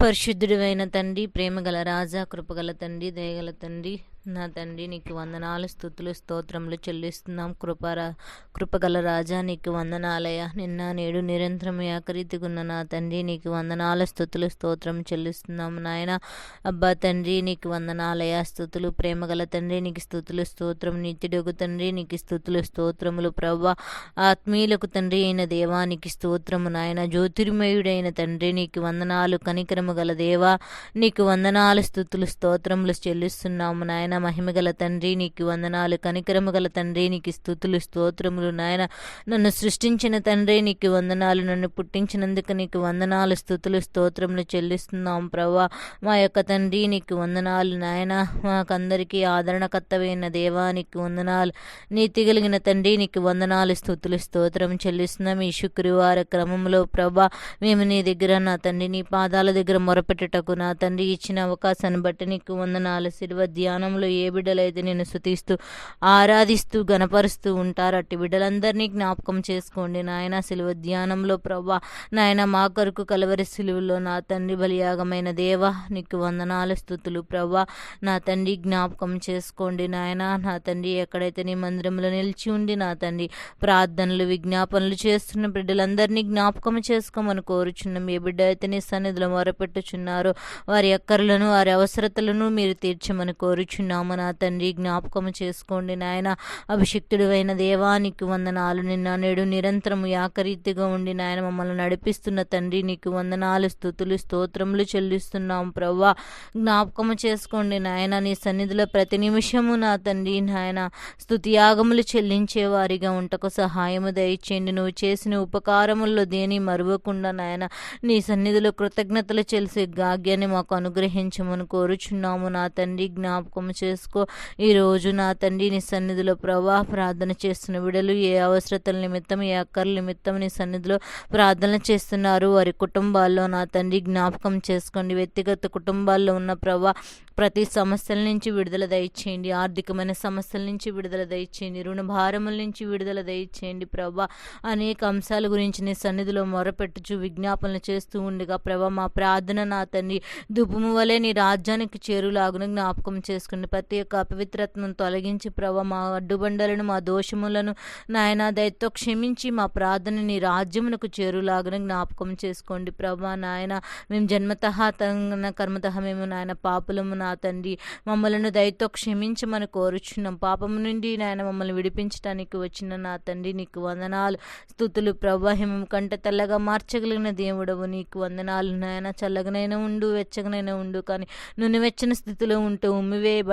పరిశుద్ధుడైన తండ్రి ప్రేమగల రాజా కృపగల తండ్రి దయగల తండ్రి నా తండ్రి నీకు వందనాలు స్థుతులు స్తోత్రములు చెల్లిస్తున్నాం. కృపరా కృపగల రాజా నీకు వందనాలయ నిన్న నేడు నిరంతరం ఏకరీతిగున్న నా తండ్రి నీకు వందనాల స్థుతులు స్తోత్రం చెల్లిస్తున్నాం. నాయన అబ్బా తండ్రి నీకు వందనాలయ స్థుతులు ప్రేమగల తండ్రి నీకు స్థుతులు స్తోత్రం నిత్యుడుగు తండ్రి నీకు స్థుతులు స్తోత్రములు. ప్రవ్వ ఆత్మీయులకు తండ్రి అయిన దేవానికి స్తోత్రము. నాయన జ్యోతిర్మయుడైన తండ్రి నీకు వందనాలు. కనికరము గల దేవా నీకు వందనాలు స్థుతులు స్తోత్రములు చెల్లిస్తున్నాము. నాయన మహిమగల తండ్రి నీకు వందనాలు కనికరము గల తండ్రి నీకు స్థుతులు స్తోత్రములు నాయన. నన్ను సృష్టించిన తండ్రి నీకు వందనాలు నన్ను పుట్టించినందుకు నీకు వందనాలు స్థుతులు స్తోత్రములు చెల్లిస్తున్నాం ప్రభా మా యొక్క తండ్రి నీకు వందనాలు నాయన. మాకందరికీ ఆదరణకర్తవైన దేవా నీకు వందనాలు. నీతి కలిగిన తండ్రి నీకు వందనాలు స్థుతులు స్తోత్రం చెల్లిస్తున్నాం. ఈ శుక్రవార క్రమంలో ప్రభా మేము నీ దగ్గర నా తండ్రి నీ పాదాల దగ్గర మొరపెట్టుటకు నా తండ్రి ఇచ్చిన అవకాశాన్ని బట్టి నీకు వందనాలు శిల్వ ధ్యానంలో ఏ బిడ్డలైతే నేను స్థుతిస్తూ ఆరాధిస్తూ గనపరుస్తూ ఉంటారు అట్టి బిడ్డలందరినీ జ్ఞాపకం చేసుకోండి. నాయన సిలువ ధ్యానంలో ప్రభా నాయన మా కొరకు కలవరి సిలువలో నా తండ్రి బలియాగమైన దేవ నీకు వందనాలు స్థుతులు ప్రభా. నా తండ్రి జ్ఞాపకం చేసుకోండి నాయన. నా తండ్రి ఎక్కడైతే నీ మందిరంలో నిలిచి ఉండి నా తండ్రి ప్రార్థనలు విజ్ఞాపనలు చేస్తున్న బిడ్డలందరినీ జ్ఞాపకం చేసుకోమని కోరుచున్నాం. ఏ బిడ్డ అయితే నీ సన్నిధిలో మొరపెట్టుచున్నారో వారి అక్కర్లను వారి అవసరతలను మీరు తీర్చమని కోరుచున్నాం. కోరుచున్నాము నా తండ్రి జ్ఞాపకం చేసుకోండి నాయన. అభిషిక్తుడు దేవానికి వందనాలు. నిన్న నేడు నిరంతరము యాకరీతిగా ఉండి నాయన మమ్మల్ని నడిపిస్తున్న తండ్రి నీకు వందనాలు స్థుతులు స్తోత్రములు చెల్లిస్తున్నాం ప్రవ్వా. జ్ఞాపకము చేసుకోండి నాయన. నీ సన్నిధిలో ప్రతి నిమిషము నా తండ్రి నాయన స్తుతియాగములు చెల్లించే వారిగా ఉంటకు సహాయము దయచేయండి. నువ్వు చేసిన ఉపకారముల్లో దేని మరువకుండా నాయన నీ సన్నిధిలో కృతజ్ఞతలు చెలిసే భాగ్యాన్ని మాకు అనుగ్రహించమని కోరుచున్నాము నా తండ్రి. జ్ఞాపకం చేసుకో. ఈ రోజు నా తండ్రి నీ సన్నిధిలో ప్రభా ప్రార్థన చేస్తున్న విడలు ఏ అవసరతల నిమిత్తం ఏ అక్కర్ల నిమిత్తం నీ సన్నిధిలో ప్రార్థన చేస్తున్నారు. వారి కుటుంబాల్లో నా తండ్రి జ్ఞాపకం చేసుకోండి. వ్యక్తిగత కుటుంబాల్లో ఉన్న ప్రభా ప్రతి సమస్యల నుంచి విడుదల దయచేయండి. ఆర్థికమైన సమస్యల నుంచి విడుదల దయచేయండి. రుణ భారముల నుంచి విడుదల దయచేయండి ప్రభా. అనేక అంశాల గురించి నీ సన్నిధిలో మొరపెట్టుచు విజ్ఞాపనలు చేస్తూ ఉండగా ప్రభా మా ప్రార్థన నా తండ్రి దుపుము వలె నీ రాజ్యానికి చేరులాగున జ్ఞాపకం చేసుకుని ప్రతి ఒక్క అపవిత్రతను తొలగించి ప్రభా మా అడ్డుబండలను మా దోషములను నాయన దయతో క్షమించి మా ప్రార్థన నీ రాజ్యమునకు చేరులాగున జ్ఞాపకం చేసుకోండి ప్రభా నాయన. మేము జన్మతహ తన కర్మతహ మేము నాయన పాపులము నా తండ్రి. మమ్మలను దయతో క్షమించమని కోరుచున్నాం. పాపము నుండి నాయన మమ్మల్ని విడిపించడానికి వచ్చిన నా తండ్రి నీకు వందనాలు. స్థుతులు ప్రవాహం కంటే తెల్లగా మార్చగలిగిన దేవుడవు నీకు వందనాలు. నాయన చల్లగనైనా ఉండు వెచ్చగనైనా ఉండు కానీ నూనె వెచ్చని స్థితిలో ఉంటే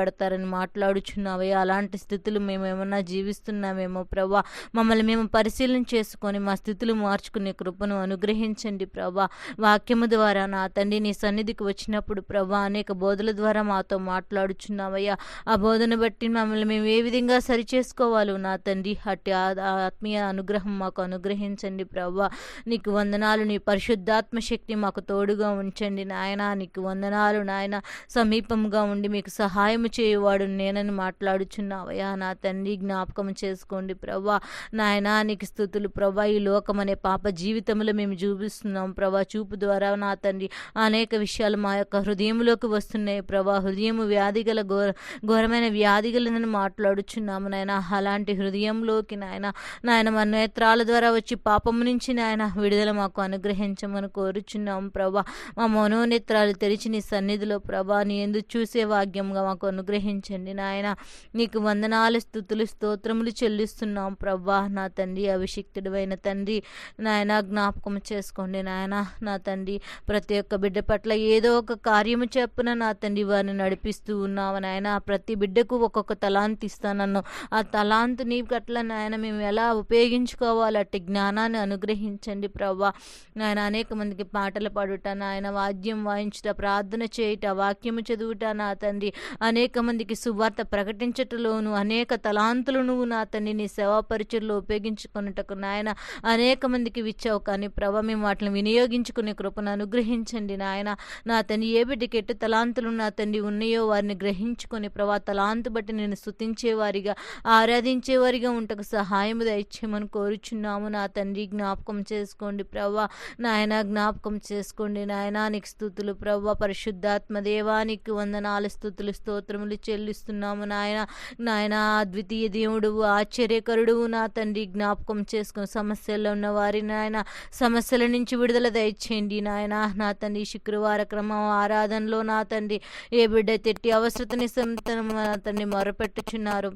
ఉమ్మివేయబడతారని మాట్లాడుచున్నావే. అలాంటి స్థితులు మేము ఏమన్నా జీవిస్తున్నామేమో ప్రభా. మమ్మల్ని మేము పరిశీలన చేసుకొని మా స్థితులు మార్చుకునే కృపను అనుగ్రహించండి ప్రభా. వాక్యము ద్వారా నా తండ్రి నీ సన్నిధికి వచ్చినప్పుడు ప్రభా అనేక బోధల ద్వారా మాతో మాట్లాడుచున్నావయ్యా. ఆ బోధన బట్టి మమ్మల్ని మేము ఏ విధంగా సరి చేసుకోవాలో నా తండ్రి అట్టి ఆ- ఆత్మీయ అనుగ్రహం మాకు అనుగ్రహించండి ప్రభా. నీకు వందనాలు నీ పరిశుద్ధాత్మ శక్తి మాకు తోడుగా ఉంచండి నాయన. నీకు వందనాలు నాయన. సమీపంగా ఉండి మీకు సహాయం చేయువాడు నేనని మాట్లాడుచున్నావయ్యా. నా తండ్రి జ్ఞాపకం చేసుకోండి ప్రభా. నాయనా నీకు స్థుతులు ప్రభా. ఈ లోకం అనే పాప జీవితంలో మేము చూపిస్తున్నాం ప్రభా. చూపు ద్వారా నా తండ్రి అనేక విషయాలు మా యొక్క హృదయంలోకి వస్తున్నాయి ప్రభా. హృదయం వ్యాధి గల ఘోర ఘోరమైన వ్యాధి గలదని మాట్లాడుచున్నాము నాయన. అలాంటి హృదయంలోకి నాయన నాయన మన నేత్రాల ద్వారా వచ్చి పాపం నుంచి నాయన విడుదల మాకు అనుగ్రహించమని కోరుచున్నాం ప్రభా. మా మనోనేత్రాలు తెరిచి నీ సన్నిధిలో ప్రభా. నీ ఎందుకు చూసే భాగ్యంగా మాకు అనుగ్రహించండి నాయన. నీకు వందనాలు స్థుతులు స్తోత్రములు చెల్లిస్తున్నాం ప్రభా. నా తండ్రి అభిషిక్తుడివైన తండ్రి నాయన జ్ఞాపకం చేసుకోండి నాయన. నా తండ్రి ప్రతి ఒక్క బిడ్డ పట్ల ఏదో ఒక కార్యము చెప్పున నా తండ్రి వారిని నడిపిస్తూ ఉన్నావు నాయన. ప్రతి బిడ్డకు ఒక్కొక్క తలాంత్ ఇస్తానన్ను ఆ తలాంతు నీ గట్ల నాయన మేము ఎలా ఉపయోగించుకోవాలి అట్టి జ్ఞానాన్ని అనుగ్రహించండి ప్రవ్వా నాయన అనేక మందికి పాటలు పాడుట నాయన వాద్యం వాయించుట ప్రార్థన చేయుట వాక్యము చదువుట నా తండ్రి. అనేక అనేక మందికి సువార్త ప్రకటించటలోను అనేక తలాంతులు నువ్వు నా తండ్రి నీ సేవాపరిచయలో ఉపయోగించుకున్నటకు నాయన అనేక మందికి ఇచ్చావు కానీ ప్రభా మేము వాటిని వినియోగించుకునే కృపను అనుగ్రహించండి నాయన. నా తండ్రి ఏ బిడ్డకి ఎట్టు తలాంతులు నా తండ్రి ఉన్నాయో వారిని గ్రహించుకొని ప్రభా తలాంతు బట్టి నేను స్థుతించేవారిగా ఆరాధించేవారిగా ఉంటకు సహాయం దయచేయమని కోరుచున్నాము. నా తండ్రి జ్ఞాపకం చేసుకోండి ప్రభా. నాయన జ్ఞాపకం చేసుకోండి నాయన. నీకు స్థుతులు ప్రభా పరిశుద్ధాత్మ దేవానికి వందనాలు స్థుతులు స్తోత్రములు చెల్లిస్తున్నాము నాయన. నాయన అద్వితీయ దేవుడు ఆశ్చర్యకరుడు నా తండ్రి జ్ఞాపకం చేసుకుని సమస్యల్లో ఉన్న వారి నాయన. సమస్యల నుంచి విడుదల దయచేయండి నాయన. నా తండ్రి శుక్రవార క్రమం ఆరాధనలో నా తండ్రి ఏ బిడ్డ తెట్టి అవసరతని సంతనం నా తండ్రి మొరపెట్టుచున్నారు.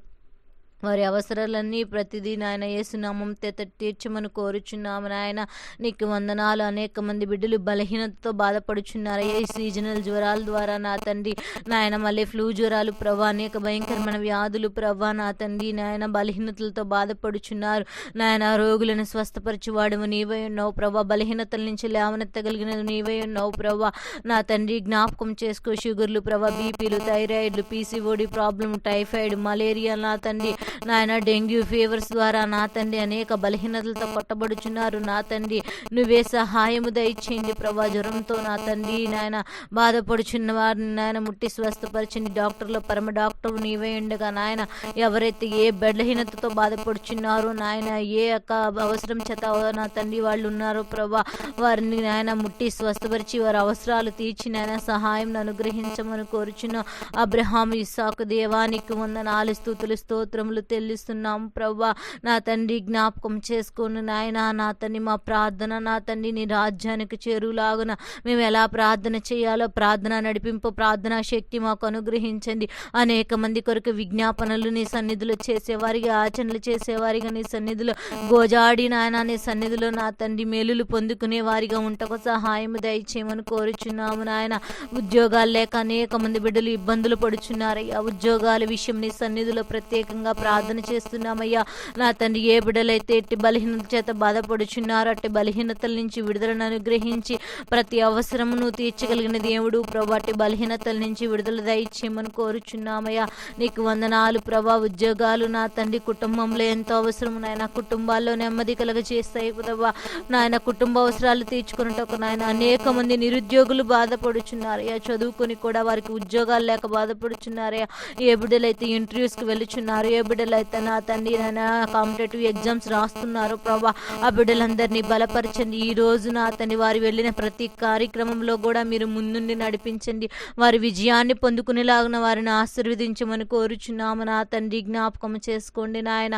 వారి అవసరాలన్నీ ప్రతిదీ నాయన ఏసునామం తెత తీర్చమని కోరుచున్నాము నాయన. నీకు వందనాలు. అనేక మంది బిడ్డలు బలహీనతతో బాధపడుచున్నారు. ఏ సీజనల్ జ్వరాల ద్వారా నా తండ్రి. నాయన మళ్ళీ ఫ్లూ జ్వరాలు ప్రభా అనేక భయంకరమైన వ్యాధులు ప్రభా నా తండ్రి నాయన బలహీనతలతో బాధపడుచున్నారు. నాయన రోగులను స్వస్థపరచువాడము నీవై ఉన్నావు ప్రభా. బలహీనతల నుంచి లేవనెత్తగలిగినది నీవై ఉన్నావు ప్రభా. నా తండ్రి జ్ఞాపకం చేసుకో. షుగర్లు ప్రభా బీపీలు థైరాయిడ్లు పీసీఓడి ప్రాబ్లం టైఫాయిడ్ మలేరియా నా తండ్రి. నాయన డెంగ్యూ ఫీవర్స్ ద్వారా నా తండ్రి అనేక బలహీనతలతో కొట్టబడుచున్నారు. నా తండ్రి నువ్వే సహాయము దయచేయండి ప్రభా. జ్వరంతో నా తండ్రి నాయన బాధపడుచున్న వారిని నాయన ముట్టి స్వస్థపరిచింది. డాక్టర్లు పరమ డాక్టర్ నీవే ఉండగా నాయన ఎవరైతే ఏ బలహీనతతో బాధపడుచున్నారో నాయన ఏ యొక్క అవసరం చేత నా తండ్రి వాళ్ళు ఉన్నారో ప్రభా వారిని నాయన ముట్టి స్వస్థపరిచి వారి అవసరాలు తీర్చి నాయన సహాయం అనుగ్రహించమని కోరుచున్న. అబ్రహాం ఇస్సాకు దేవానికి వందనాలు స్థుతులు స్తోత్రములు చెల్లిస్తున్నాం ప్రభా నా తండ్రి జ్ఞాపకం చేసుకుని నాయన నా తండ్రి మా ప్రార్థన నా తండ్రి నీ రాజ్యానికి చేరులాగున మేము ఎలా ప్రార్థన చేయాలో ప్రార్థన నడిపింపు ప్రార్థనా శక్తి మాకు అనుగ్రహించండి. అనేక మంది కొరకు విజ్ఞాపనలు నీ సన్నిధిలో చేసేవారిగా ఆచరణలు చేసేవారిగా నీ సన్నిధిలో గోజాడి నాయన నీ సన్నిధిలో నా తండ్రి మేలులు పొందుకునే వారిగా ఉంటకు సహాయం దయచేయమని కోరుచున్నాము నాయన. ఉద్యోగాలు లేక అనేక మంది బిడ్డలు ఇబ్బందులు పడుచున్నారయ్యా. ఉద్యోగాల విషయం నీ సన్నిధిలో ప్రత్యేకంగా ప్రార్థన చేస్తున్నామయ్యా. నా తండ్రి ఏ బిడ్డలైతే ఎట్టి బలహీనత చేత బాధపడుచున్నారో అట్టి బలహీనతల నుంచి విడుదలను అనుగ్రహించి ప్రతి అవసరమును తీర్చగలిగిన దేవుడు ప్రభా అట్టి బలహీనతల నుంచి విడుదల దయచేయమని కోరుచున్నామయ్యా. నీకు వందనాలు ప్రభా ఉద్యోగాలు నా తండ్రి కుటుంబంలో ఎంతో అవసరం నాయన కుటుంబాల్లో నెమ్మది కలగ చేస్తాయి ప్రభా. నాయన కుటుంబ అవసరాలు తీర్చుకున్నట్టు నాయన అనేక మంది నిరుద్యోగులు బాధపడుచున్నారయ్యా. చదువుకొని కూడా వారికి ఉద్యోగాలు లేక బాధపడుచున్నారయ్యా. ఏ బిడ్డలైతే ఇంటర్వ్యూస్కి వెళ్ళుచున్నారు ఏ బిడ్డ అయితే నా తండ్రి నాయన కాంపిటేటివ్ ఎగ్జామ్స్ రాస్తున్నారు ప్రభా. ఆ బిడ్డలందరినీ బలపరచండి. ఈ రోజు నా తండ్రి వారు వెళ్ళిన ప్రతి కార్యక్రమంలో కూడా మీరు ముందుండి నడిపించండి. వారి విజయాన్ని పొందుకునేలాగిన వారిని ఆశీర్వదించమని కోరుచున్నాము. నా తండ్రి జ్ఞాపకం చేసుకోండి నాయన.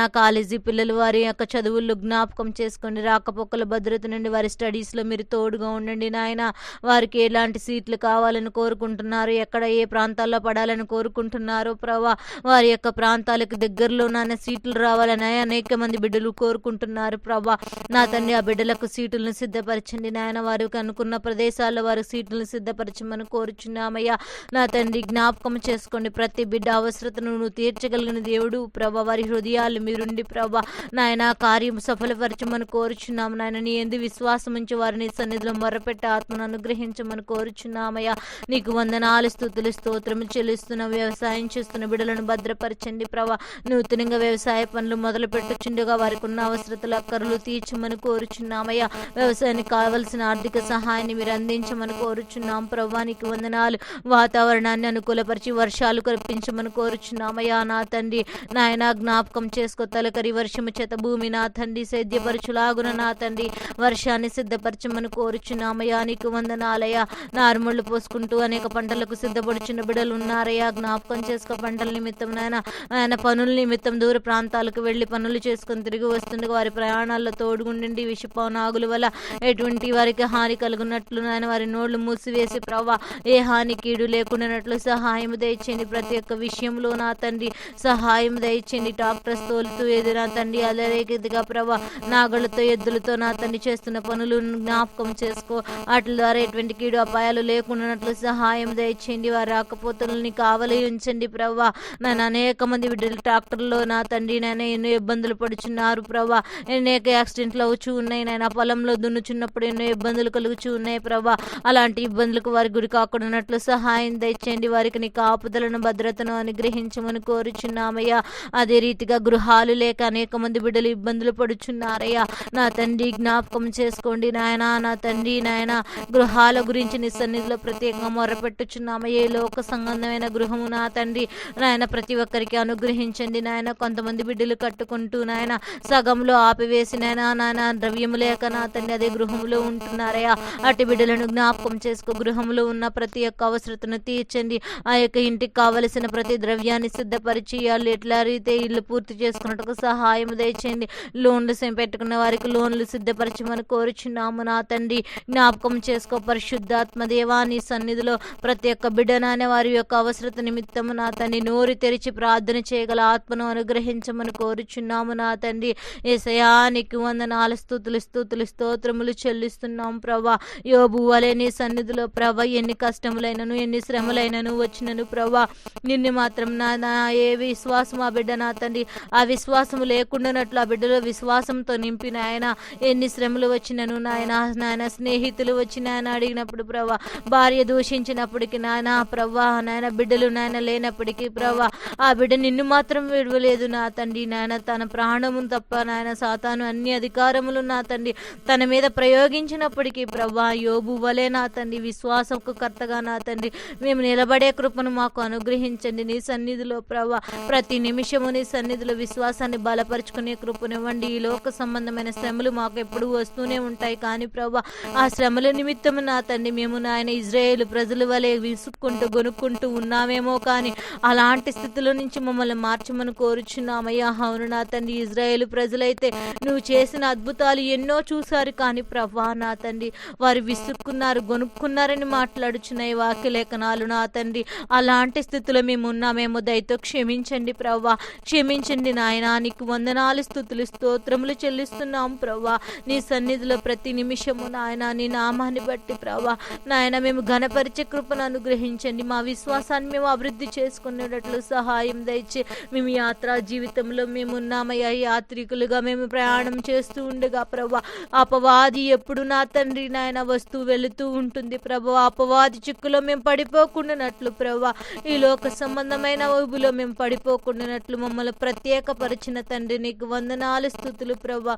నా కాలేజీ పిల్లలు వారి యొక్క చదువుల్లో జ్ఞాపకం చేసుకోండి. రాకపోకల భద్రత నుండి వారి స్టడీస్లో మీరు తోడుగా ఉండండి నాయన. వారికి ఎలాంటి సీట్లు కావాలని కోరుకుంటున్నారు? ఎక్కడ ఏ ప్రాంతాల్లో పడాలని కోరుకుంటున్నారో ప్రభా? వారి యొక్క ప్రాంతాలకు దగ్గరలో నాన్న సీట్లు రావాలని అనేక మంది బిడ్డలు కోరుకుంటున్నారు. ప్రభా నా తండ్రి ఆ బిడ్డలకు సీట్లను సిద్ధపరచండి నాయన. వారికి అనుకున్న ప్రదేశాల్లో వారి సీట్లను సిద్ధపరచమని కోరుచున్నామయ్యా. నా తండ్రి జ్ఞాపకం చేసుకోండి. ప్రతి బిడ్డ అవసరతను నువ్వు తీర్చగలిగిన దేవుడు ప్రభా. వారి హృదయాలు మీరుండి ప్రభా. నాయన కార్యం సఫలపరచమని కోరుచున్నాము నాయన. నీ ఎందు విశ్వాసం ఉంచి వారిని సన్నిధిలో మొరపెట్టి ఆత్మను అనుగ్రహించమని కోరుచున్నామయ్యా. నీకు వందనాలు స్థుతులు స్తోత్రము చెల్లిస్తున్న వ్యవసాయం చేస్తున్న బిడ్డలను భద్రపరచండి. ప్రభా నూతనంగా వ్యవసాయ పనులు మొదలు పెట్టుచుండగా వారికి ఉన్న అవసరతలు అక్కర్లు తీర్చమని కోరుచున్నామయ్యా. వ్యవసాయానికి కావలసిన ఆర్థిక సహాయాన్ని మీరు అందించమని కోరుచున్నాం. ప్రభానికి వందనాలు. వాతావరణాన్ని అనుకూలపరిచి వర్షాలు కురిపించమని కోరుచున్నామయ్యా. నా తండ్రి నాయన జ్ఞాపకం చేసుకో. తలకరి వర్షము చేత భూమి నా తండ్రి సేద్యపరచులాగున నా తండ్రి వర్షాన్ని సిద్ధపరచమని కోరుచున్నామయ్యా. నీకు వందనాలయ్యా. నారుమళ్ళు పోసుకుంటూ అనేక పంటలకు సిద్ధపడుచున్న బిడలు ఉన్నారయ్యా. జ్ఞాపకం చేసుకో. పంటల నిమిత్తం నాయన ఆయన పనుల నిమిత్తం దూర ప్రాంతాలకు వెళ్ళి పనులు చేసుకొని తిరిగి వస్తుండగా వారి ప్రయాణాల్లో తోడుగుండి విషపవనాగుల వల్ల ఎటువంటి వారికి హాని కలుగునట్లు ఆయన వారి నోళ్ళు మూసివేసి ప్రవ్వా ఏ హాని కీడు లేకుండానట్లు సహాయం దయచేయండి. ప్రతి ఒక్క విషయంలో నా తండ్రి సహాయం దయచేయండి. డాక్టర్స్ తోలుతూ ఏది నా తండ్రి అలరేగిదిగా ప్రభా నాగలతో ఎద్దులతో నా తండ్రి చేస్తున్న పనులు జ్ఞాపకం చేసుకో. వాటి ద్వారా ఎటువంటి కీడు అపాయాలు లేకుండానట్లు సహాయం దయచేయండి. వారి రాకపోతులని కావలి ఉంచండి ప్రవ్వా. నన్ను అనేక మంది బిడ్డలు ట్రాక్టర్లో నా తండ్రి నాయన ఎన్నో ఇబ్బందులు పడుచున్నారు ప్రభా. అనేక యాక్సిడెంట్లు అవుచూ ఉన్నాయి నాయన. పొలంలో దున్నుచున్నప్పుడు ఎన్నో ఇబ్బందులు కలుగుచూ ఉన్నాయి ప్రభా. అలాంటి ఇబ్బందులకు వారి గురి కాకుండానట్లు సహాయం దయచేయండి. వారికి నీ కాపుదలను భద్రతను అనుగ్రహించమని కోరుచున్నామయ్యా. అదే రీతిగా గృహాలు లేక అనేక మంది బిడ్డలు ఇబ్బందులు పడుచున్నారయ్యా. నా తండ్రి జ్ఞాపకం చేసుకోండి నాయన. నా తండ్రి నాయన గృహాల గురించి నీ సన్నిధిలో ప్రత్యేకంగా మొరపెట్టుచున్నామయ్యే. లోక సంబంధమైన గృహము నా తండ్రి. నాయన ప్రతి ఒక్కరికి అనుగ్రహించండి నాయన. కొంతమంది బిడ్డలు కట్టుకుంటూ నాయన సగంలో ఆపివేసి నాయన నాయన ద్రవ్యము లేక నా తండ్రి అదే గృహంలో ఉంటున్నారయ్యా. అటు బిడ్డలను జ్ఞాపకం చేసుకో గృహంలో ఉన్న ప్రతి ఒక్క అవసరతను తీర్చండి. ఆ యొక్క ఇంటికి కావలసిన ప్రతి ద్రవ్యాన్ని సిద్ధపరిచి వాళ్ళు ఎట్లా రీతే ఇల్లు పూర్తి చేసుకున్నట్టుకు సహాయం దయచేయండి. లోన్లు పెట్టుకున్న వారికి లోన్లు సిద్ధపరచమని కోరుచున్నాము నా తండ్రి. జ్ఞాపకం చేసుకో పరిశుద్ధాత్మ దేవా నీ సన్నిధిలో ప్రతి ఒక్క బిడ్డనానే వారి యొక్క అవసరత నిమిత్తము నా తండ్రి నోరు తెరిచి ప్రార్థన చేయగల ఆత్మను అనుగ్రహించమని కోరుచున్నాము నా తండ్రి. ఏసయానికి వందనాల స్థుతులు స్థుతులు స్తోత్రములు చెల్లిస్తున్నాం ప్రభా. యోబు వలె నీ సన్నిధిలో ప్రభ ఎన్ని కష్టములైనను ఎన్ని శ్రమలైనను వచ్చినను ప్రభా. నిన్ను మాత్రం నా నా ఏ విశ్వాసం ఆ బిడ్డ నా తండ్రి. ఆ విశ్వాసము లేకుండానట్లు ఆ బిడ్డలో విశ్వాసంతో నింపిన ఆయన. ఎన్ని శ్రమలు వచ్చినను నాయన నాయన స్నేహితులు వచ్చి నాయన అడిగినప్పుడు ప్రభా. భార్య దూషించినప్పటికీ నాయన ప్రభా నాయన బిడ్డలు నాయన లేనప్పటికీ ప్రభా. ఆ బిడ్డని నిన్ను మాత్రం విడవలేదు నా తండ్రి నాయన. తన ప్రాణము తప్ప నాయన సాతాను అన్ని అధికారములు నా తండ్రి. తన మీద ప్రయోగించినప్పటికీ ప్రభా యోబు వలే నా తండ్రి విశ్వాసకు కర్తగా నా తండ్రి. మేము నిలబడే కృపను మాకు అనుగ్రహించండి నీ సన్నిధిలో ప్రభా ప్రతి నిమిషము నీ సన్నిధిలో విశ్వాసాన్ని బలపరుచుకునే కృపనివ్వండి. ఈ లోక సంబంధమైన శ్రమలు మాకు ఎప్పుడూ వస్తూనే ఉంటాయి. కానీ ప్రభా ఆ శ్రమల నిమిత్తము నా తండ్రి. మేము నాయన ఇజ్రాయేల్ ప్రజల వలె విసుక్కుంటూ గొనుక్కుంటూ ఉన్నామేమో కానీ అలాంటి స్థితిలో నుంచి మమ్మల్ని మార్చమని కోరుచున్నామయ్యా. అవును నా తండ్రి ఇజ్రాయేల్ ప్రజలైతే నువ్వు చేసిన అద్భుతాలు ఎన్నో చూశారు. కానీ ప్రభా నా తండ్రి వారు విసుక్కున్నారు గొనుక్కున్నారని మాట్లాడుచున్నాయి వాక్య లేఖనాలు నా తండ్రి. అలాంటి స్థితిలో మేము ఉన్నామేమో దయతో క్షమించండి ప్రభా. క్షమించండి నాయన. నీకు వందనాలు స్థుతులు స్తోత్రములు చెల్లిస్తున్నాం ప్రభా. నీ సన్నిధిలో ప్రతి నిమిషము నాయన నీ నామాన్ని బట్టి ప్రభా. నాయన మేము ఘనపరిచే కృపను అనుగ్రహించండి. మా విశ్వాసాన్ని మేము అభివృద్ధి చేసుకునేటట్లు సహాయం దయచే మేము యాత్రా జీవితంలో మేము ఉన్నామయ్యా యాత్రికులుగా మేము ప్రయాణం చేస్తూ ఉండగా ప్రభా అపవాది ఎప్పుడు నా తండ్రి నాయన వస్తూ వెళుతూ ఉంటుంది ప్రభా. అపవాది చిక్కులో మేము పడిపోకుండానట్లు ప్రభా. ఈ లోక సంబంధమైన ఊబిలో మేము పడిపోకుండానట్లు మమ్మల్ని ప్రత్యేకపరిచిన తండ్రి నీకు వందనాలు స్థుతులు ప్రభా.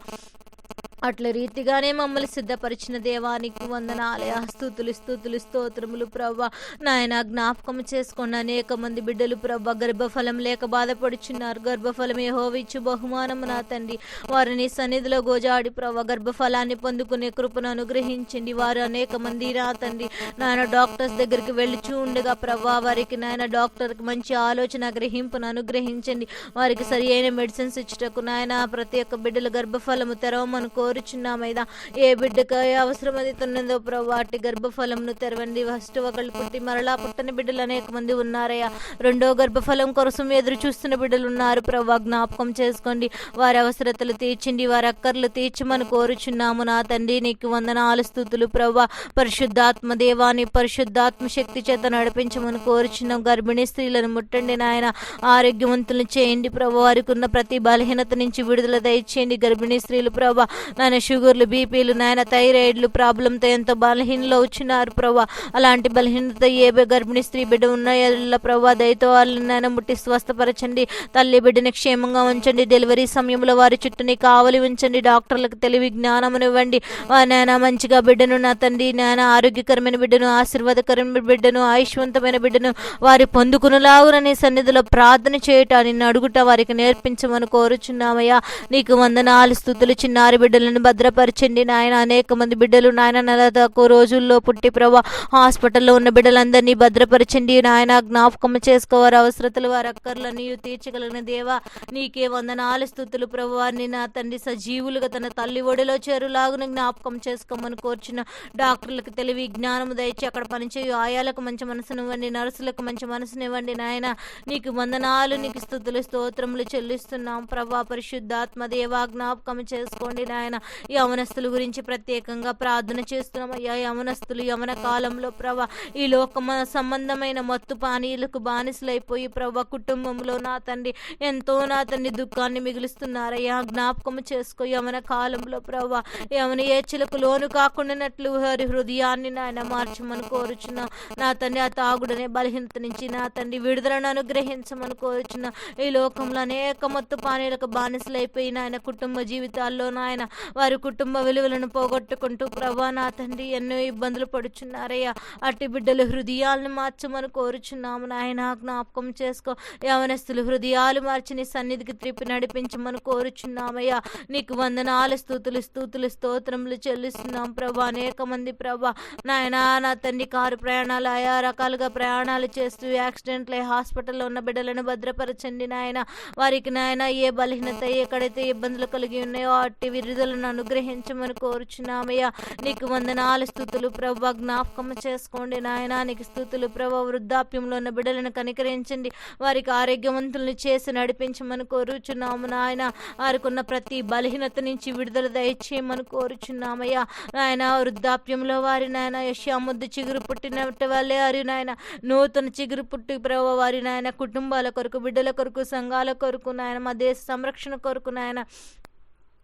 అట్ల రీతిగానే మమ్మల్ని సిద్ధపరిచిన దేవానికి వందనాలయ స్థుతులు స్థుతులు స్తోత్రములు ప్రవ్వ. నాయన జ్ఞాపకం చేసుకున్న అనేక మంది బిడ్డలు ప్రవ్వ గర్భఫలం లేక బాధపడుచున్నారు. గర్భఫలం ఏహోవిచ్చు బహుమానము నా తండ్రి. వారిని సన్నిధిలో గోజాడి ప్రవ్వ గర్భఫలాన్ని పొందుకునే కృపను అనుగ్రహించండి. వారు అనేక మంది నా తండ్రి. నాయన డాక్టర్స్ దగ్గరికి వెళ్ళుచూ ఉండగా ప్రవ్వ వారికి నాయన డాక్టర్కి మంచి ఆలోచన గ్రహింపును అనుగ్రహించండి. వారికి సరి అయిన మెడిసిన్స్ ఇచ్చుటకు నాయన ప్రతి ఒక్క బిడ్డల గర్భఫలము తెరవమను కోరుచున్నామైదా? ఏ బిడ్డకు ఏ అవసరం అది తున్నదో ప్రభు. వాటి గర్భఫలంను తెరవండి. ఫస్ట్ ఒకళ్ళు పుట్టి మరలా పుట్టని బిడ్డలు అనేక మంది ఉన్నారయ్యా. రెండో గర్భఫలం కోసం ఎదురు చూస్తున్న బిడ్డలు ఉన్నారు ప్రభు. జ్ఞాపకం చేసుకోండి. వారి అవసరతలు తీర్చండి. వారి అక్కర్లు తీర్చమని కోరుచున్నాము నా తండ్రి. నీకు వందనాలు స్థుతులు ప్రభా. పరిశుద్ధాత్మ దేవాన్ని పరిశుద్ధాత్మ శక్తి చేత నడిపించమని కోరుచున్నాం. గర్భిణీ స్త్రీలను ముట్టండి నాయన. ఆరోగ్యవంతులను చేయండి ప్రభు. వారికి ఉన్న ప్రతి బలహీనత నుంచి విడుదల దయచేయండి. గర్భిణీ స్త్రీలు ప్రభా. నాయన షుగర్లు బీపీలు నాయన థైరాయిడ్లు ప్రాబ్లంతో ఎంతో బలహీనలో వచ్చినారు ప్రభా. అలాంటి బలహీనత ఏ గర్భిణీ స్త్రీ బిడ్డ ఉన్నాయో ప్రభా దయతో వాళ్ళని నాయన ముట్టి స్వస్థపరచండి. తల్లి బిడ్డని క్షేమంగా ఉంచండి. డెలివరీ సమయంలో వారి చుట్టూని కావలి ఉంచండి. డాక్టర్లకు తెలివి జ్ఞానం ఇవ్వండి. నాయన మంచిగా బిడ్డను నా తండ్రి నాయన ఆరోగ్యకరమైన బిడ్డను ఆశీర్వాదకరమైన బిడ్డను ఆయుష్వంతమైన బిడ్డను వారి పొందుకునేలాగున సన్నిధిలో ప్రార్థన చేయట నిన్ను అడుగుట వారికి నేర్పించమని కోరుచున్నామయ్యా. నీకు వందనాలు స్థుతులు చిన్నారి బిడ్డలను భద్రపరచండి నాయన. అనేక మంది బిడ్డలు నాయన నెల తక్కువ రోజుల్లో పుట్టి ప్రభా హాస్పిటల్లో ఉన్న బిడ్డలందరినీ భద్రపరచండి నాయన. జ్ఞాపకం చేసుకోవారు అవసరతలు వారి అక్కర్లని తీర్చగలిగిన దేవా. నీకే వందనాలు స్థుతులు ప్రభు. వారిని నా తండ్రి సజీవులుగా తన తల్లి ఒడిలో చేరులాగున జ్ఞాపకం చేసుకోమని కోర్చిన డాక్టర్లకు తెలివి జ్ఞానము దయచి అక్కడ పనిచేయు. ఆయాలకు మంచి మనసునివ్వండి నర్సులకు మంచి మనసునివ్వండి నాయన. నీకు వందనాలు నీకు స్థుతులు స్తోత్రములు చెల్లిస్తున్నాం ప్రభా. పరిశుద్ధాత్మ దేవా జ్ఞాపకం చేసుకోండి నాయన యవనస్తుల గురించి ప్రత్యేకంగా ప్రార్థన చేస్తున్నాం అయ్యా యవనస్తులు యవన కాలంలో ప్రభా ఈ లోక సంబంధమైన మత్తు పానీయులకు బానిసలైపోయి ప్రభా కుటుంబంలో నా తండ్రి ఎంతో నా తండ్రి దుఃఖాన్ని మిగులుస్తున్నారయ్యా. జ్ఞాపకం చేసుకో యవన కాలంలో ప్రభా యవన ఏచలకు లోను కాకుండానట్లు వారి హృదయాన్ని నాయన మార్చమని కోరుచున్నా. నా తండ్రి ఆ తాగుడనే బలహీనత నుంచి నా తండ్రి విడుదలను అనుగ్రహించమని కోరుచున్నా. ఈ లోకంలో అనేక మత్తు పానీయులకు బానిసలైపోయి నాయన కుటుంబ జీవితాల్లో నాయన వారి కుటుంబ విలువలను పోగొట్టుకుంటూ ప్రభా నా తండ్రి ఎన్నో ఇబ్బందులు పడుచున్నారయ్యా. అట్టి బిడ్డలు హృదయాలను మార్చమని కోరుచున్నాము. నాయన జ్ఞాపకం చేసుకో. యవనస్తులు హృదయాలు మార్చి నీ సన్నిధికి త్రిప్పి నడిపించమని కోరుచున్నామయ్యా. నీకు వందనాలు స్థూతులు స్థూతులు స్తోత్రములు చెల్లిస్తున్నాం ప్రభా. అనేక మంది ప్రభా. నాయన నా తండ్రి కారు ప్రయాణాలు ఆయా రకాలుగా ప్రయాణాలు చేస్తూ యాక్సిడెంట్లు హాస్పిటల్లో ఉన్న బిడ్డలను భద్రపరచండి నాయన. వారికి నాయన ఏ బలహీనత ఎక్కడైతే ఇబ్బందులు కలిగి ఉన్నాయో అట్టి విరుదలను అనుగ్రహించమని కోరుచున్నామయ్యా. నీకు వందనాలు స్థుతులు ప్రభా. జ్ఞాపకం చేసుకోండి నాయన. నీకు స్థుతులు ప్రభ. వృద్ధాప్యంలో ఉన్న బిడ్డలను కనికరించండి. వారికి ఆరోగ్యవంతులను చేసి నడిపించమని కోరుచున్నాము నాయన. వారికున్న ప్రతి బలహీనత నుంచి విడుదల దయచేయమని కోరుచున్నామయ్యా. నాయన వృద్ధాప్యంలో వారి నాయన యశాముద్దు చిగురు పుట్టినట్టు వాళ్ళే వారి నాయన నూతన చిగురు పుట్టి ప్రభావ వారి నాయన కుటుంబాల కొరకు బిడ్డల కొరకు సంఘాల కొరకు నాయన మా దేశ సంరక్షణ కొరకు నాయన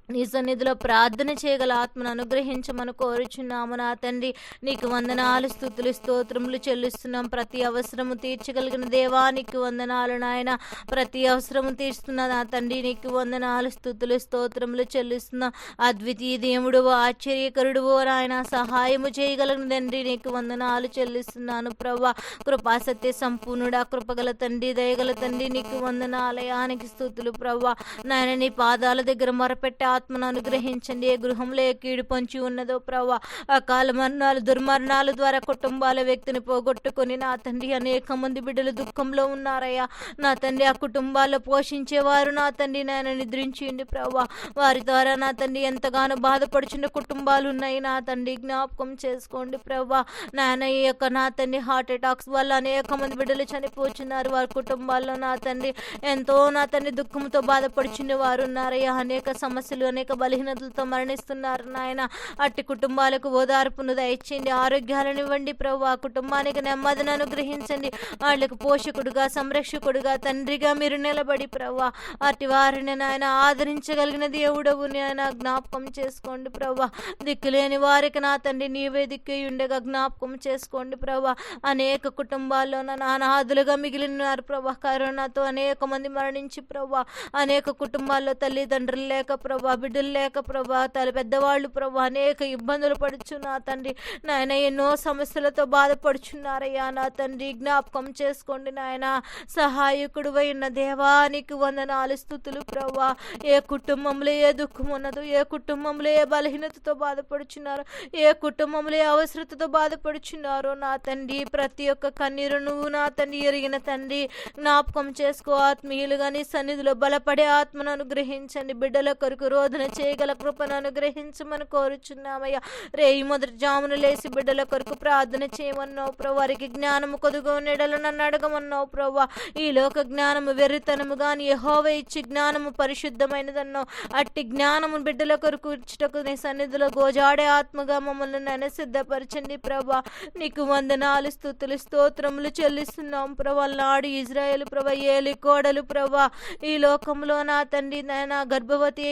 నీ సన్నిధిలో ప్రార్థన చేయగల ఆత్మను అనుగ్రహించమని కోరుచున్నాము నా తండ్రి. నీకు వందనాలు స్థుతులు స్తోత్రములు చెల్లిస్తున్నాం. ప్రతి అవసరము తీర్చగలిగిన దేవా నీకు వందనాలు నాయన. ప్రతి అవసరము తీర్చుతున్న నా తండ్రి నీకు వందనాలు స్థుతులు స్తోత్రములు చెల్లిస్తున్నాం. అద్వితీయ దేవుడు ఆశ్చర్యకరుడువో నాయన సహాయము చేయగలిగిన తండ్రి నీకు వందనాలు చెల్లిస్తున్నాను ప్రభా కృపా సత్య సంపూర్ణుడా కృపగల తండ్రి దయగల తండ్రి నీకు వందనాలయానికి స్థుతులు ప్రభా నాయన నీ పాదాల దగ్గర మొరపెట్టా ఆత్మను అనుగ్రహించండి ఏ గృహంలో ఏ కీడు పొంచి ఉన్నదో ప్రభా అకాల మరణాలు దుర్మరణాల ద్వారా కుటుంబాల వ్యక్తిని పోగొట్టుకొని నా తండ్రి అనేక మంది బిడ్డలు దుఃఖంలో ఉన్నారయ్యా. నా తండ్రి ఆ కుటుంబాల్లో పోషించేవారు నా తండ్రి నాయన నిద్రించిండి ప్రభా వారి ద్వారా నా తండ్రి ఎంతగానో బాధపడుచున్న కుటుంబాలు ఉన్నాయి. నా తండ్రి జ్ఞాపకం చేసుకోండి ప్రవ్వా. నాయన ఈ యొక్క నా తండ్రి హార్ట్ అటాక్స్ వల్ల అనేక మంది బిడ్డలు చనిపోతున్నారు వారి కుటుంబాల్లో నా తండ్రి ఎంతో నా తండ్రి దుఃఖంతో బాధపడుచున్న వారు ఉన్నారయ్యా. అనేక సమస్యలు అనేక బలహీనతలతో మరణిస్తున్నారు నాయన. అట్టి కుటుంబాలకు ఓదార్పును దయచేయండి ఆరోగ్యాలను ఇవ్వండి ప్రభు ఆ కుటుంబానికి నెమ్మదిని అనుగ్రహించండి. వాళ్ళకు పోషకుడుగా సంరక్షకుడుగా తండ్రిగా మీరు నిలబడి ప్రభు అట్టి వారిని నాయన ఆదరించగలిగిన దేవుడవు నాయన జ్ఞాపకం చేసుకోండి ప్రభా దిక్కులేని వారికి నా తండ్రి నీవే దిక్కు ఉండగా జ్ఞాపకం చేసుకోండి ప్రభు అనేక కుటుంబాల్లో నానాదులుగా మిగిలినారు ప్రభా కరోనాతో అనేక మంది మరణించి ప్రభా అనేక కుటుంబాల్లో తల్లిదండ్రులు లేక ప్రభా బిడ్డలు లేక ప్రభా తల పెద్దవాళ్ళు ప్రభా అనేక ఇబ్బందులు పడుచు నా తండ్రి. నాయన ఎన్నో సమస్యలతో బాధపడుచున్నారయ్యా నా తండ్రి. జ్ఞాపకం చేసుకోండి నాయన. సహాయకుడు అయిన దేవానికి వందనాలు స్థుతులు ప్రభా. ఏ కుటుంబంలో ఏ దుఃఖం ఉన్నదో ఏ కుటుంబంలో ఏ బలహీనతతో బాధపడుచున్నారో ఏ కుటుంబంలో ఏ అవసరతతో బాధపడుచున్నారో నా తండ్రి. ప్రతి ఒక్క కన్నీరు నువ్వు నా తండ్రి ఎరిగిన తండ్రి. జ్ఞాపకం చేసుకో ఆత్మీయులుగా నీ సన్నిధిలో బలపడే ఆత్మను అనుగ్రహించండి. బిడ్డల కొరకు రోధన చేయగల కృపను అనుగ్రహించమని కోరుచున్నామయ్యా. రేయి మొదటి జామును లేసి బిడ్డల కొరకు ప్రార్థన చేయమన్నావు ప్రభు. వారికి జ్ఞానము కొదుగా నెడలు నన్ను అడగమన్నావు ప్రభా. ఈ లోక జ్ఞానము వెర్రితనము గాని యహోవ ఇచ్చి జ్ఞానము పరిశుద్ధమైనదన్నావు. అట్టి జ్ఞానము బిడ్డల కొరకు ఇచ్చుటకు నీ సన్నిధిలో గోజాడే ఆత్మగా మమ్మల్ని నన్ను సిద్ధపరచండి ప్రభా. నీకు వందనాలు స్థుతులు స్తోత్రములు చెల్లిస్తున్నాం ప్రభా. నాడు ఇజ్రాయేల్ ప్రభా ఏలి కోడలు ప్రభా. ఈ లోకంలో నా తండ్రి నాయన గర్భవతి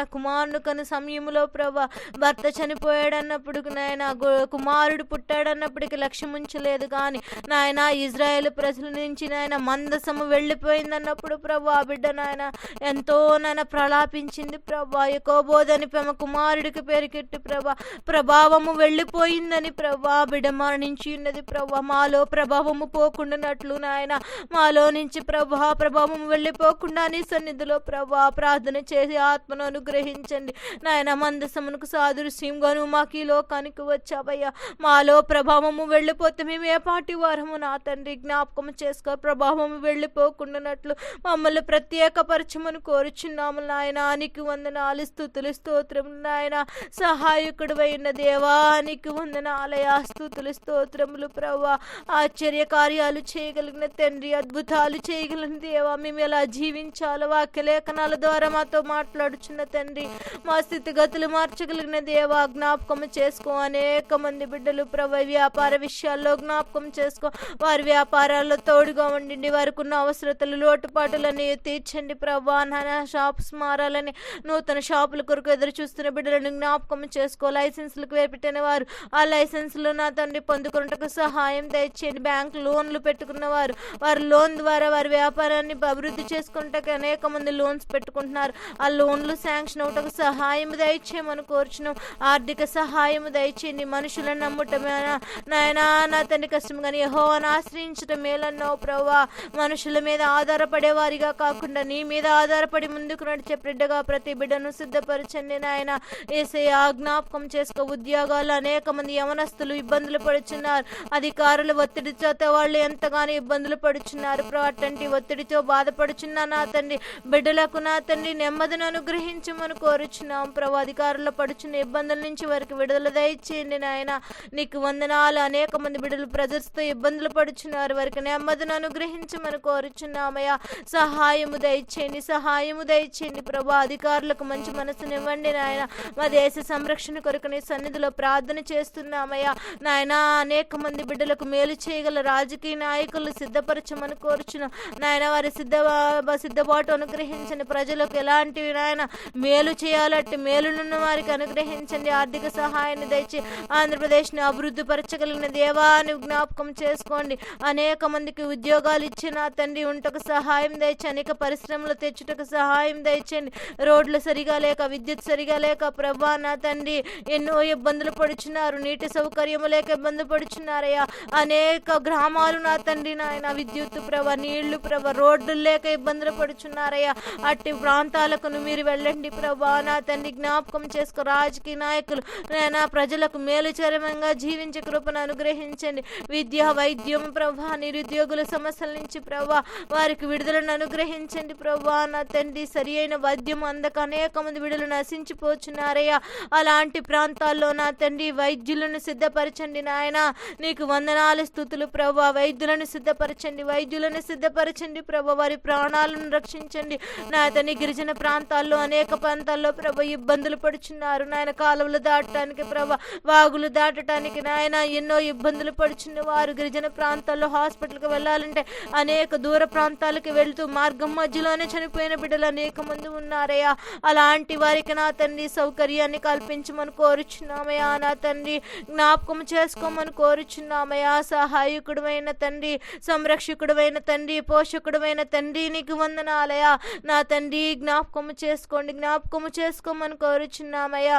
అయిన కుమారుడు కను సమయంలో ప్రభా. భర్త చనిపోయాడన్నప్పుడు నాయన కుమారుడు పుట్టాడన్నప్పటికి లక్ష్యం ఉంచలేదు కానీ నాయన ఇజ్రాయేల్ ప్రజల నుంచి నాయన మందసము వెళ్ళిపోయిందన్నప్పుడు ప్రభా ఆ బిడ్డ నాయన ఎంతో నాయన ప్రలాపించింది ప్రభా. ఎకోబోదని పెమ కుమారుడికి పేరుకెట్టి ప్రభా ప్రభావము వెళ్ళిపోయిందని ప్రభా బిడ్డ మరణించి ఉన్నది ప్రభా. మాలో ప్రభావము పోకుండానట్లు నాయన మాలో నుంచి ప్రభా ప్రభావం వెళ్ళిపోకుండా నీ సన్నిధిలో ప్రభా ప్రార్థన చేసి ఆత్మను అనుగ్రహించండి. నాయన మందసమునకు సాదృశ్యంగాను మాకు ఈ లోకానికి వచ్చావయ్యా. మాలో ప్రభావము వెళ్ళిపోతే మేము ఏ పాటి వారము? నా తండ్రి జ్ఞాపకం చేసుకో ప్రభావము వెళ్ళిపోకుండానట్లు మమ్మల్ని ప్రత్యేకపరచమని కోరుచున్నాము నాయన. నీకు వందనాలు స్థుతులు స్తోత్రములు నాయన. సహాయకుడు అయిన దేవానికి వందనాలయా స్థుతులు స్తోత్రములు ప్రభా ఆశ్చర్య కార్యాలు చేయగలిగిన తండ్రి అద్భుతాలు చేయగలిగిన దేవా. మేము ఎలా జీవించాలో వాక్యలేఖనాల ద్వారా మాతో మాట్లాడుచున్న తండ్రి. మా స్థితిగతులు మార్చగలిగిన దేవా జ్ఞాపకం చేసుకో. అనేక మంది బిడ్డలు ప్రభ వ్యాపార విషయాల్లో జ్ఞాపకం చేసుకో. వారి వ్యాపారాల్లో తోడుగా ఉండండి. వారికి ఉన్న అవసరతలు లోటుపాటులని తీర్చండి ప్రభా. నాన్న షాప్స్ మారాలని నూతన షాపుల కొరకు ఎదురు చూస్తున్న బిడ్డలను జ్ఞాపకం చేసుకో. లైసెన్సులకు వేపెట్టిన వారు ఆ లైసెన్సులు నా తండ్రి పొందుకున్నట్టుకు సహాయం దయచేయండి. బ్యాంక్ లోన్లు పెట్టుకున్న వారు వారి లోన్ ద్వారా వారి వ్యాపారాన్ని అభివృద్ధి చేసుకుంటే అనేక మంది లోన్స్ పెట్టుకుంటున్నారు. ఆ లోన్లు శాంక్షన్ అవటకు సహాయం దయచేయమని కోరుచున్నాం. ఆర్థిక సహాయం దయచేయండి. మనుషులను నమ్ముటమేనా నాయనా నా తండ్రి కష్టం కానీ యెహోవాను ఆశ్రయించడం మేలన్నావు ప్రభా మనుషుల మీద ఆధారపడే వారిగా కాకుండా నీ మీద ఆధారపడి ముందుకు నడిచే బిడ్డగా ప్రతి బిడ్డను సిద్ధపరచండి నాయన. ఏసే ఆజ్ఞాపకం చేసుకో. ఉద్యోగాలు అనేక మంది యవనస్తులు ఇబ్బందులు పడుచున్నారు. అధికారుల ఒత్తిడి చేత వాళ్ళు ఎంతగానో ఇబ్బందులు పడుచున్నారు. అటువంటి ఒత్తిడితో బాధపడుచున్న నా తండ్రి బిడ్డలకు నా తండ్రి నెమ్మదిని అనుగ్రహించమని కోరుచున్నాం. ప్రభు అధికారులు పడుచున్న ఇబ్బందుల నుంచి వారికి విడుదల దయచేయండి నాయన. నీకు వందనాలు. అనేక మంది బిడ్డలు ప్రజలతో ఇబ్బందులు పడుచున్నారు. వారికి నెమ్మదిని అనుగ్రహించమని కోరుచున్నామయ్యా. సహాయము దయచేయండి. సహాయము దయచేయండి. ప్రభు అధికారులకు మంచి మనసునివ్వండి నాయన. మా దేశ సంరక్షణ కొరకు నీ సన్నిధిలో ప్రార్థన చేస్తున్నామయ్యా. నాయన అనేక మంది బిడ్డలకు మేలు చేయగల రాజకీయ నాయకులు సిద్ధపరచమని కోరుచున్నాం. నాయన వారి సిద్ధ సిద్ధపాటు అనుగ్రహించని ప్రజలకు ఎలాంటి నాయన? మేలు చేయాలంటే మేలునున్న వారికి అనుగ్రహించండి. ఆర్థిక సహాయాన్ని దయచి ఆంధ్రప్రదేశ్ని అభివృద్ధి పరచగలిగిన దేవాన్ని జ్ఞాపకం చేసుకోండి. అనేక మందికి ఉద్యోగాలు ఇచ్చిన తండ్రి ఉంటకు సహాయం దయచి అనేక పరిశ్రమలు తెచ్చుటకు సహాయం దయచండి. రోడ్లు సరిగా లేక విద్యుత్ సరిగా లేక ప్రభా నా తండ్రి ఎన్నో ఇబ్బందులు పడుచున్నారు. నీటి సౌకర్యం లేక ఇబ్బంది పడుచున్నారయ్యా. అనేక గ్రామాలు నా తండ్రి నాయన విద్యుత్ ప్రభ నీళ్ళు ప్రభ రోడ్లు లేక ఇబ్బందులు పడుచున్నారయ్యా. అట్టి ప్రాంతాలకు మీరు వెళ్ళండి. ప్రభా నా తండ్రి జ్ఞాపకం చేసుకో రాజకీయ నాయకులు నా ప్రజలకు మేలుచరమంగా జీవించే కృపను అనుగ్రహించండి. విద్య వైద్యం ప్రభా నిరుద్యోగుల సమస్యల నుంచి ప్రభా వారికి విడుదలను అనుగ్రహించండి ప్రభా నా తండ్రి సరి అయిన వైద్యం అందక అనేక మంది విడుదల నశించిపోచున్నారయ్యా. అలాంటి ప్రాంతాల్లో నా తండ్రి వైద్యులను సిద్ధపరచండి నాయన. నీకు వందనాలు స్థుతులు ప్రభా వైద్యులను సిద్ధపరచండి వైద్యులను సిద్ధపరచండి ప్రభా వారి ప్రాణాలను రక్షించండి. నా తండ్రి గిరిజన ప్రాంతాల్లో అనేక ప్రాంతాల్లో ప్రభ ఇబ్బందులు పడుచున్నారు. నాయన కాలువలు దాటడానికి ప్రభ వాగులు దాటడానికి నాయన ఎన్నో ఇబ్బందులు పడుచున్న వారు గిరిజన ప్రాంతాల్లో హాస్పిటల్కి వెళ్ళాలంటే అనేక దూర ప్రాంతాలకు వెళ్తూ మార్గం మధ్యలోనే చనిపోయిన బిడ్డలు అనేక మంది ఉన్నారయ్యా. అలాంటి వారికి నా తండ్రి సౌకర్యాన్ని కల్పించమని కోరుచున్నామయ్యా. నా తండ్రి జ్ఞాపకం చేసుకోమని కోరుచున్నామయ్యా. సహాయకుడమైన తండ్రి సంరక్షకుడమైన తండ్రి పోషకుడమైన తండ్రి నీకు వందనాలయా నా తండ్రి జ్ఞాపకం చేసుకోండి. జ్ఞాపకము చేసుకోమని కోరుచున్నామయ్యా.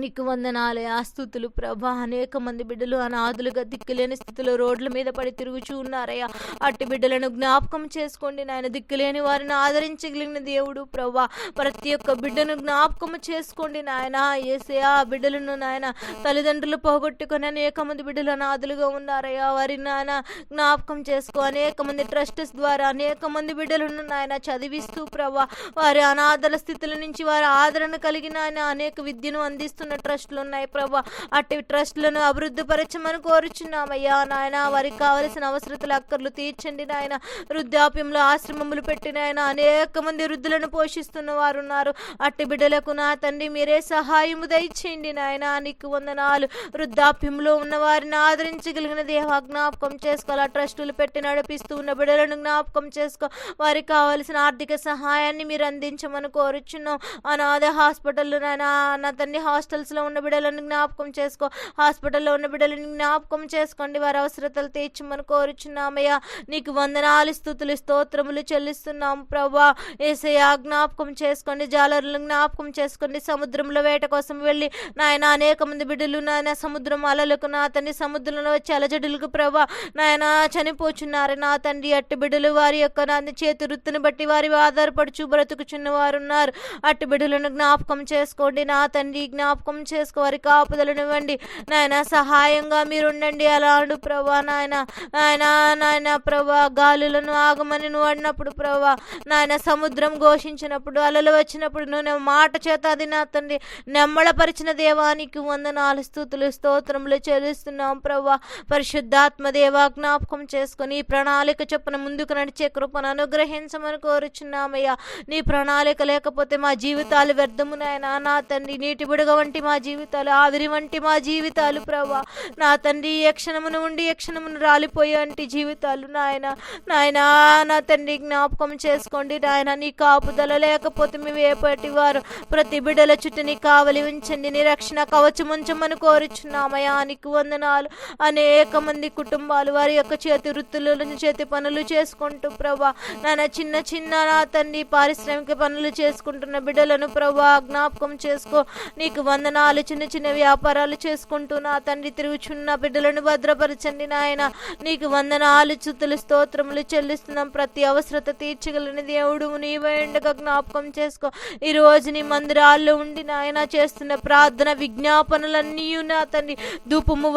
నీకు వందనాలు ఆస్తుతులు ప్రభా. అనేక మంది బిడ్డలు అనాథులుగా దిక్కులేని స్థితిలో రోడ్ల మీద పడి తిరుగుచూ ఉన్నారయ్యా. అట్టి బిడ్డలను జ్ఞాపకం చేసుకోండి నాయన. దిక్కులేని వారిని ఆదరించగలిగిన దేవుడు ప్రభా. ప్రతి ఒక్క బిడ్డను జ్ఞాపకం చేసుకోండి నాయన. ఏసే ఆ బిడ్డలను నాయన తల్లిదండ్రులు పోగొట్టుకొని అనేక మంది బిడ్డలు అనాథులుగా ఉన్నారయ్యా. వారి నాయన జ్ఞాపకం చేసుకో. అనేక మంది ట్రస్టెస్ ద్వారా అనేక మంది బిడ్డలను నాయన చదివిస్తూ ప్రభా. వారి అనాథల స్థితుల నుంచి వారి ఆదరణ కలిగిన ఆయన అనేక విద్యను చేస్తున్న ట్రస్టులు ఉన్నాయి ప్రభా. అట్టి ట్రస్టులను అభివృద్ధి పరచమని కోరుచున్నామయ్యా నాయన. వారికి కావలసిన అవసరతలు అక్కర్లు తీర్చండి నాయన. వృద్ధాప్యంలో ఆశ్రమములు పెట్టిన ఆయన అనేక మంది వృద్ధులను పోషిస్తున్న వారు ఉన్నారు అట్టి బిడ్డలకు నా తండ్రి మీరే సహాయము దయచేయండి నాయన. నీకు వందనాలు. వృద్ధాప్యంలో ఉన్న వారిని ఆదరించగలిగిన దేవ జ్ఞాపకం చేసుకోవాలి ఆ ట్రస్టులు పెట్టి నడిపిస్తూ ఉన్న బిడ్డలను జ్ఞాపకం చేసుకో. వారికి కావలసిన ఆర్థిక సహాయాన్ని మీరు అందించమని కోరుచున్నాం. అనాథ హాస్పిటల్ నాయన నా తండ్రి హాస్టల్స్లో ఉన్న బిడ్డలను జ్ఞాపకం చేసుకో హాస్పిటల్లో ఉన్న బిడ్డలను జ్ఞాపకం చేసుకోండి. వారి అవసరతలు తీర్చమని కోరుచున్నామయ్యా. నీకు వందనాలు స్థుతులు స్తోత్రములు చెల్లిస్తున్నాం ప్రభా. ఏసయ్యా జ్ఞాపకం చేసుకోండి. జాలర్లను జ్ఞాపకం చేసుకోండి. సముద్రంలో వేట కోసం వెళ్ళి నాయన అనేక మంది బిడ్డలు నాయన సముద్రం అలలకు నా తండ్రి సముద్రంలో వచ్చి అలజడులకు ప్రభా. నాయన చనిపోచున్నారు. నా తండ్రి అట్టి బిడ్డలు వారి యొక్క నా చేతి వృత్తిని బట్టి వారి ఆధారపడుచు బ్రతుకుచున్న వారు ఉన్నారు అట్టి బిడ్డలను జ్ఞాపకం చేసుకోండి. నా తండ్రి జ్ఞాపకం జ్ఞాపకం చేసుకోవారి కాపుదలనివ్వండి నాయన సహాయంగా మీరుండండి. అలాంటి ప్రభా నాయన నాయన నాయన ప్రభా గాలులను ఆగమని నువ్వు అన్నప్పుడు ప్రభా నాయన సముద్రం ఘోషించినప్పుడు అలలు వచ్చినప్పుడు నువ్వు మాట చేత అది నా తండ్రి. నెమ్మళపరిచిన దేవానికి వందనాలు స్థుతులు స్తోత్రములు చెల్లిస్తున్నాం ప్రభా. పరిశుద్ధాత్మ దేవా జ్ఞాపకం చేసుకొని ఈ ప్రణాళిక చొప్పున ముందుకు నడిచే కృపను అనుగ్రహించమని కోరుచున్నామయ్యా. నీ ప్రణాళిక లేకపోతే మా జీవితాలు వ్యర్థము నాయనా. నా తండ్రి నీటి బుడగ వంటి మా జీవితాలు ఆవిరి వంటి మా జీవితాలు ప్రభా. నా తండ్రి ఏ క్షణమును ఉండి ఏ క్షణమును రాలిపోయే వంటి జీవితాలు నాయన నాయన నా తండ్రి జ్ఞాపకం చేసుకోండి నాయన. నీ కాపుదల లేకపోతే మేము ఏపటి వారు ప్రతి బిడ్డల చుట్టూ నీ కావలి ఉంచండి నీ రక్షణ కవచం ఉంచమని కోరుచున్నామయా నీకు వందనాలు. అనేక మంది కుటుంబాలు వారి యొక్క చేతి వృత్తులను చేతి పనులు చేసుకుంటూ ప్రభా. నాన్న చిన్న చిన్న నా తండ్రి పారిశ్రామిక పనులు చేసుకుంటున్న బిడ్డలను ప్రభా జ్ఞాపకం చేసుకో. నీకు వందనాలు చిన్న చిన్న వ్యాపారాలు చేసుకుంటూ నా తండ్రి తిరుగుచున్న బిడ్డలను భద్రపరచండి నాయన. నీకు వందనాలు చుతులు స్తోత్రములు చెల్లిస్తున్నాం. ప్రతి అవసరత తీర్చగలని దేవుడు నీవే ఉండగా జ్ఞాపకం చేసుకో. ఈ రోజు నీ మందిరాల్లో ఉండి నాయన చేస్తున్న ప్రార్థన విజ్ఞాపనలన్నీ నా తండ్రి. ధూపము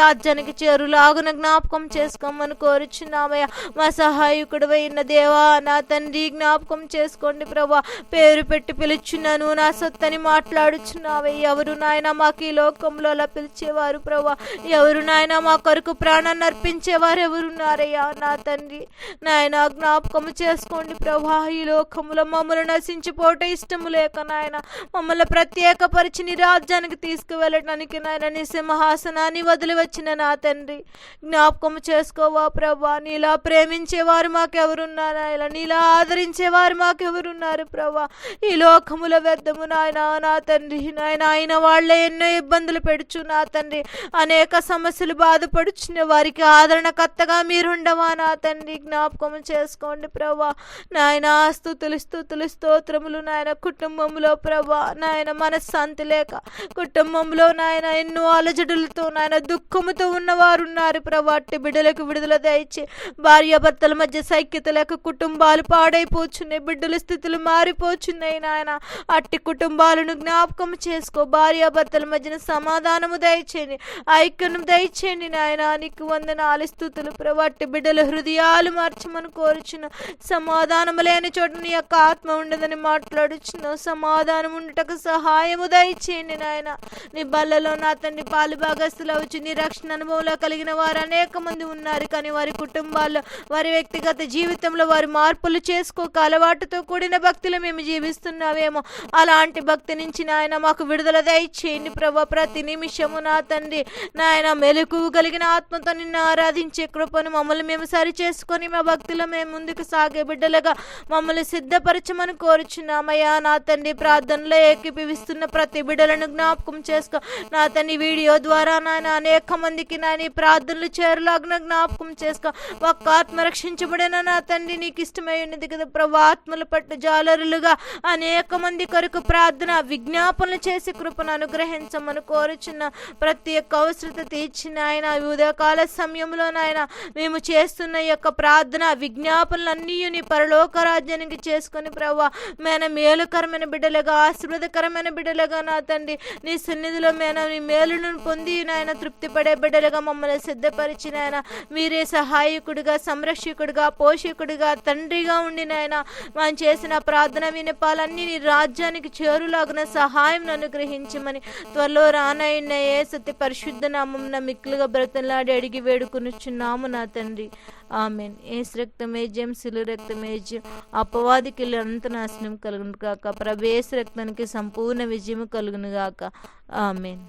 రాజ్యానికి చేరులాగున జ్ఞాపకం చేసుకోమని కోరుచున్నామయ్యా. మా సహాయకుడు అయిన దేవా నా తండ్రి జ్ఞాపకం చేసుకోండి ప్రభా. పేరు పెట్టి పిలుచున్నాను నా సొత్తని మాట్లాడుచున్నావయ్య. ఎవరు నాయన మాకు ఈ లోకంలో అలా పిలిచేవారు ప్రభా ఎవరు నాయన మా కొరకు ప్రాణాన్ని అర్పించేవారు ఎవరున్నారయ్యా నా తండ్రి నాయన జ్ఞాపకము చేసుకోండి ప్రభా ఈ లోకములో మమ్మల్ని నశించిపోట ఇష్టము లేక నాయన మమ్మల్ని ప్రత్యేకపరిచి నీ రాజ్యానికి తీసుకువెళ్ళటానికి నాయన నీ సింహాసనాన్ని వదిలి వచ్చిన నా తండ్రి. జ్ఞాపకం చేసుకోవా ప్రభా నీలా ప్రేమించేవారు మాకెవరున్నారు ఇలా నీలా ఆదరించేవారు మాకెవరున్నారు ప్రభా ఈ లోకముల వ్యర్థము నాయన నా తండ్రి నాయన అయిన వాళ్ళే ఎన్నో ఇబ్బందులు పెడుచు నా తండ్రి. అనేక సమస్యలు బాధపడుచున్న వారికి ఆదరణకర్తగా మీరుండవా నా తండ్రి. జ్ఞాపకం చేసుకోండి ప్రభా నాయన స్థుతులు స్థుతులు స్తోత్రములు నాయన కుటుంబంలో ప్రభా నాయన మనశ్శాంతి లేక కుటుంబంలో నాయన ఎన్నో అలజడులతో నాయన దుఃఖముతో ఉన్నవారు ఉన్నారు ప్రభా అట్టి బిడ్డలకు విడుదల దయచి భార్యాభర్తల మధ్య సైక్యత లేక కుటుంబాలు పాడైపోచున్నాయి. బిడ్డల స్థితులు మారిపోచున్నాయి నాయన. అట్టి కుటుంబాలను జ్ఞాపకం చేసుకో భార్యాభర్తల మధ్యన సమాధానము దయచేయండి ఐక్యను దయచేయండి నాయన. నీకు వందన స్థుతులు ప్రవట్టి బిడ్డలు బిడ్డల హృదయాలు మార్చమని కోరుచున్న. సమాధానము లేని చోట నీ యొక్క ఆత్మ ఉండదని మాట్లాడుచున్నావు సమాధానం ఉండటకు సహాయము దయచేయండి నాయన. నీ బల్లలో నా తండ్రి పాలు భాగస్తులు అవచ్చు నీ రక్షణ అనుభవంలో కలిగిన వారు అనేక మంది ఉన్నారు. కానీ వారి కుటుంబాల్లో వారి వ్యక్తిగత జీవితంలో వారి మార్పులు చేసుకోక అలవాటుతో కూడిన భక్తులు మేము జీవిస్తున్నావేమో. అలాంటి భక్తి నుంచి నాయన మాకు విడుదల దయచేయండి ప్రభా. ప్రతి నిమిషము నా తండ్రి నాయన మెలకు కలిగిన ఆత్మతో నిన్ను ఆరాధించే కృపను మమ్మల్ని మేము సరి చేసుకొని మా భక్తిలో మేము ముందుకు సాగే బిడ్డలుగా మమ్మల్ని సిద్ధపరచమని కోరుచున్నామయ్యా. నా తండ్రి ప్రార్థనలో ఏకీపిస్తున్న ప్రతి బిడ్డలను జ్ఞాపకం చేసుకో. నా తండ్రి వీడియో ద్వారా నాయన అనేక మందికి నాయన ప్రార్థనలు చేరులాగిన జ్ఞాపకం చేసుకో. ఒక్క ఆత్మ రక్షించబడిన నా తండ్రి నీకు ఇష్టమై ఉన్నది కదా ప్రభు. ఆత్మల పట్ల జాలరులుగా అనేక మంది కొరకు ప్రార్థన విజ్ఞాపనలు చేసి కృపను అనుగ్రహించమని కోరుచున్న ప్రతి ఒక్క అవసరత తీర్చిన ఆయన. ఉదయకాల సమయంలో నాయన మేము చేస్తున్న యొక్క ప్రార్థన విజ్ఞాపనలన్నీ నీ పరలోక రాజ్యానికి చేసుకుని ప్రభా మేన మేలుకరమైన బిడ్డలుగా ఆశీర్వదకరమైన బిడ్డలుగా నా తండ్రి నీ సన్నిధిలో మేన నీ మేలును పొంది నాయన తృప్తి పడే బిడ్డలుగా మమ్మల్ని సిద్ధపరిచిన ఆయన మీరే సహాయకుడిగా సంరక్షకుడిగా పోషకుడిగా తండ్రిగా ఉండి నాయన మనం చేసిన ప్రార్థన వినపాలన్నీ నీ రాజ్యానికి చేరులాగిన సహాయం అనుగ్రహించమని త్వరలో రానైన ఏ సత్య పరిశుద్ధ నామం మిక్కులుగా బ్రతలాడి అడిగి వేడుకొనుచున్నాము నా తండ్రి. ఆమెన్. ఏస్ రక్తమే శిలు సిలు రక్తమే జయం. అపవాదికి అంత నాశనం కలుగును కాక ప్రభేశ రక్తానికి సంపూర్ణ విజయం కలుగును గాక. ఆమెన్.